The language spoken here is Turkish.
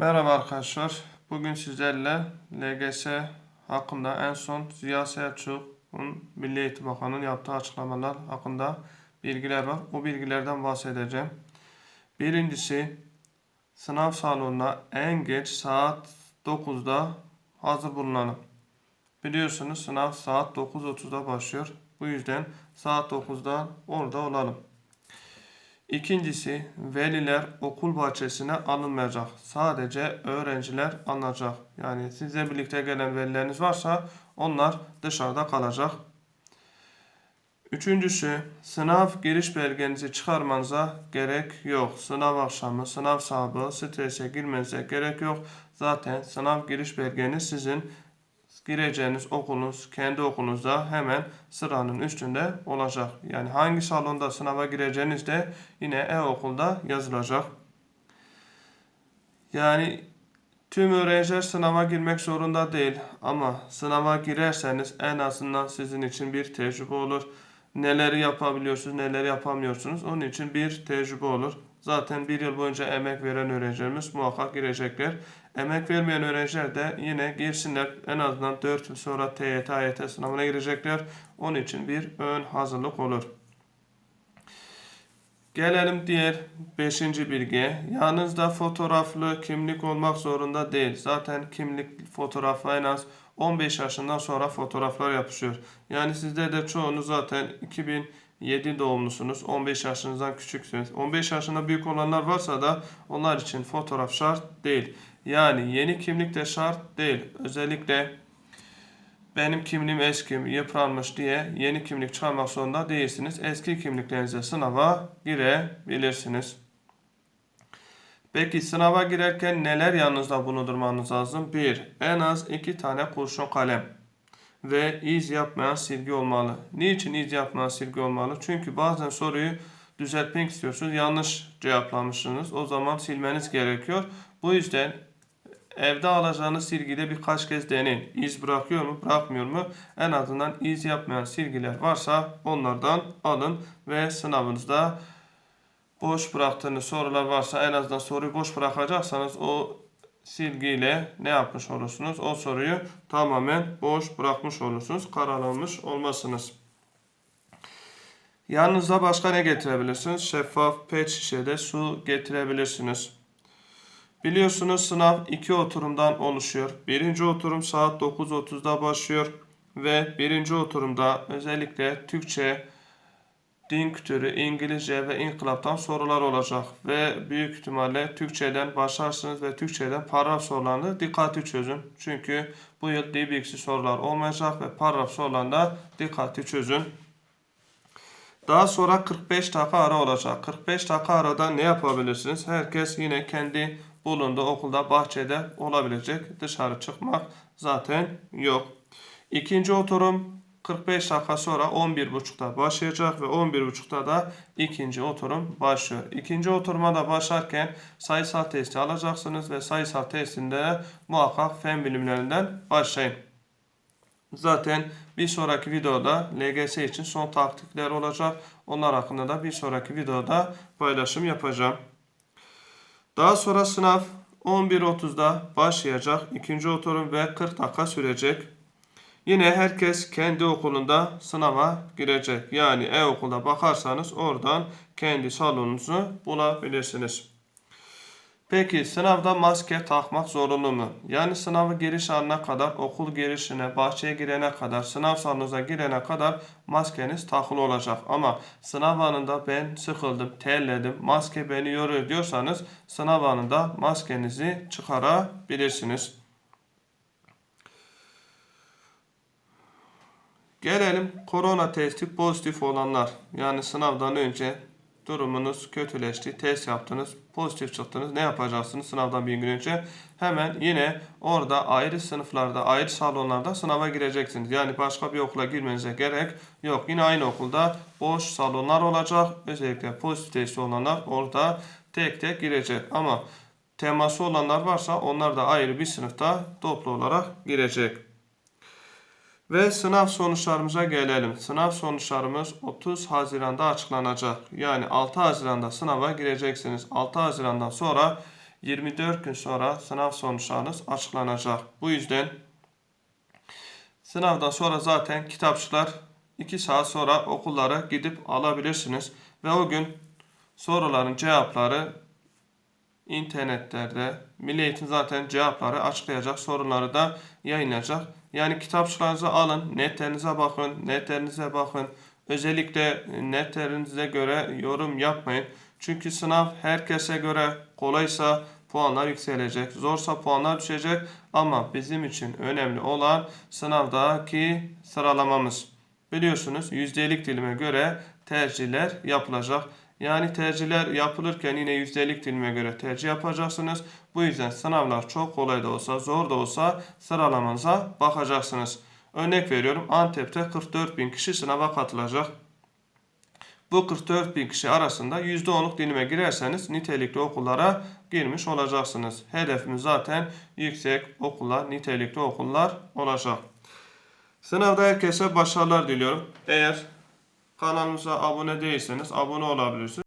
Merhaba arkadaşlar. Bugün sizlerle LGS hakkında en son Ziya Selçuk'un Milli Eğitim Bakanı'nın yaptığı açıklamalar hakkında bilgiler var. O bilgilerden bahsedeceğim. Birincisi sınav salonuna en geç saat 9'da hazır bulunalım. Biliyorsunuz sınav saat 9.30'da başlıyor. Bu yüzden saat 9'da orada olalım. İkincisi veliler okul bahçesine alınmayacak. Sadece öğrenciler alınacak. Yani sizle birlikte gelen velileriniz varsa onlar dışarıda kalacak. Üçüncüsü sınav giriş belgenizi çıkarmanıza gerek yok. Sınav akşamı, sınav sabahı strese girmenize gerek yok. Zaten sınav giriş belgeniz sizin gireceğiniz okulunuz kendi okulunuzda hemen sıranın üstünde olacak. Yani hangi salonda sınava gireceğiniz de yine e-okulda yazılacak. Yani tüm öğrenciler sınava girmek zorunda değil ama sınava girerseniz en azından sizin için bir tecrübe olur. Neleri yapabiliyorsunuz, neleri yapamıyorsunuz. Onun için bir tecrübe olur. Zaten bir yıl boyunca emek veren öğrencilerimiz muhakkak girecekler. Emek vermeyen öğrenciler de yine girsinler. En azından 4 yıl sonra TYT, AYT sınavına girecekler. Onun için bir ön hazırlık olur. Gelelim diğer 5. bilgiye. Yanınızda fotoğraflı kimlik olmak zorunda değil. Zaten kimlik fotoğrafı en az 15 yaşından sonra fotoğraflar yapışıyor. Yani sizde de çoğunuz zaten 2007 doğumlusunuz. 15 yaşınızdan küçüksünüz. 15 yaşında büyük olanlar varsa da onlar için fotoğraf şart değil. Yani yeni kimlik de şart değil. Özellikle benim kimliğim eski, yıpranmış diye yeni kimlik çıkarmak zorunda değilsiniz. Eski kimliklerinize sınava girebilirsiniz. Peki sınava girerken neler yanınızda bulundurmanız lazım? 1. En az 2 tane kurşun kalem ve iz yapmayan silgi olmalı. Niçin iz yapmayan silgi olmalı? Çünkü bazen soruyu düzeltmek istiyorsunuz. Yanlış cevaplamışsınız. O zaman silmeniz gerekiyor. Bu yüzden evde alacağınız silgide birkaç kez deneyin. İz bırakıyor mu, bırakmıyor mu? En azından iz yapmayan silgiler varsa onlardan alın ve sınavınızda boş bıraktığınız sorular varsa en azından soruyu boş bırakacaksanız o silgiyle ne yapmış olursunuz? O soruyu tamamen boş bırakmış olursunuz. Karalanmış olmasınız. Yanınızda başka ne getirebilirsiniz? Şeffaf pet şişede su getirebilirsiniz. Biliyorsunuz sınav iki oturumdan oluşuyor. Birinci oturum saat 9.30'da başlıyor ve birinci oturumda özellikle Türkçe, din kültürü, İngilizce ve inkılaptan sorular olacak. Ve büyük ihtimalle Türkçeden başlarsınız ve Türkçeden paragraf sorularını dikkatli çözün. Çünkü bu yıl DBX'i sorular olmayacak ve paragraf sorularında dikkatli çözün. Daha sonra 45 dakika ara olacak. 45 dakika arada ne yapabilirsiniz? Herkes yine kendi bulunduğu okulda bahçede olabilecek. Dışarı çıkmak zaten yok. İkinci oturum 45 dakika sonra 11.30'da başlayacak ve 11.30'da da ikinci oturum başlıyor. İkinci oturuma da başlarken sayısal testi alacaksınız ve sayısal testinde muhakkak fen bilimlerinden başlayın. Zaten bir sonraki videoda LGS için son taktikler olacak. Onlar hakkında da bir sonraki videoda paylaşım yapacağım. Daha sonra sınav 11.30'da başlayacak. ikinci oturum ve 40 dakika sürecek. Yine herkes kendi okulunda sınava girecek. Yani e-okulda bakarsanız oradan kendi salonunuzu bulabilirsiniz. Peki sınavda maske takmak zorunlu mu? Yani sınavı giriş anına kadar, okul girişine, bahçeye girene kadar, sınav salonunuza girene kadar maskeniz takılı olacak. Ama sınav anında ben sıkıldım, terledim, maske beni yoruyor diyorsanız sınav anında maskenizi çıkarabilirsiniz. Gelelim korona testi pozitif olanlar. Yani sınavdan önce durumunuz kötüleşti, test yaptınız, pozitif çıktınız. Ne yapacaksınız sınavdan bir gün önce? Hemen yine orada ayrı sınıflarda, ayrı salonlarda sınava gireceksiniz. Yani başka bir okula girmenize gerek yok. Yine aynı okulda boş salonlar olacak. Özellikle pozitif testi olanlar orada tek tek girecek. Ama teması olanlar varsa onlar da ayrı bir sınıfta toplu olarak girecek. Ve sınav sonuçlarımıza gelelim. Sınav sonuçlarımız 30 Haziran'da açıklanacak. Yani 6 Haziran'da sınava gireceksiniz. 6 Haziran'dan sonra 24 gün sonra sınav sonuçlarınız açıklanacak. Bu yüzden sınavdan sonra zaten kitapçılar 2 saat sonra okullara gidip alabilirsiniz. Ve o gün soruların cevapları internetlerde Milli Eğitim zaten cevapları açıklayacak, soruları da yayınlayacak. Yani kitapçılarınızı alın, netlerinize bakın, netlerinize bakın. Özellikle netlerinize göre yorum yapmayın. Çünkü sınav herkese göre kolaysa puanlar yükselecek, zorsa puanlar düşecek. Ama bizim için önemli olan sınavdaki sıralamamız. Biliyorsunuz yüzdelik dilime göre tercihler yapılacak. Yani tercihler yapılırken yine yüzdelik dilime göre tercih yapacaksınız. Bu yüzden sınavlar çok kolay da olsa zor da olsa sıralamanıza bakacaksınız. Örnek veriyorum Antep'te 44 bin kişi sınava katılacak. Bu 44 bin kişi arasında %10'luk dilime girerseniz nitelikli okullara girmiş olacaksınız. Hedefimiz zaten yüksek okullar, nitelikli okullar olacak. Sınavda herkese başarılar diliyorum. Eğer kanalımıza abone değilseniz abone olabilirsiniz.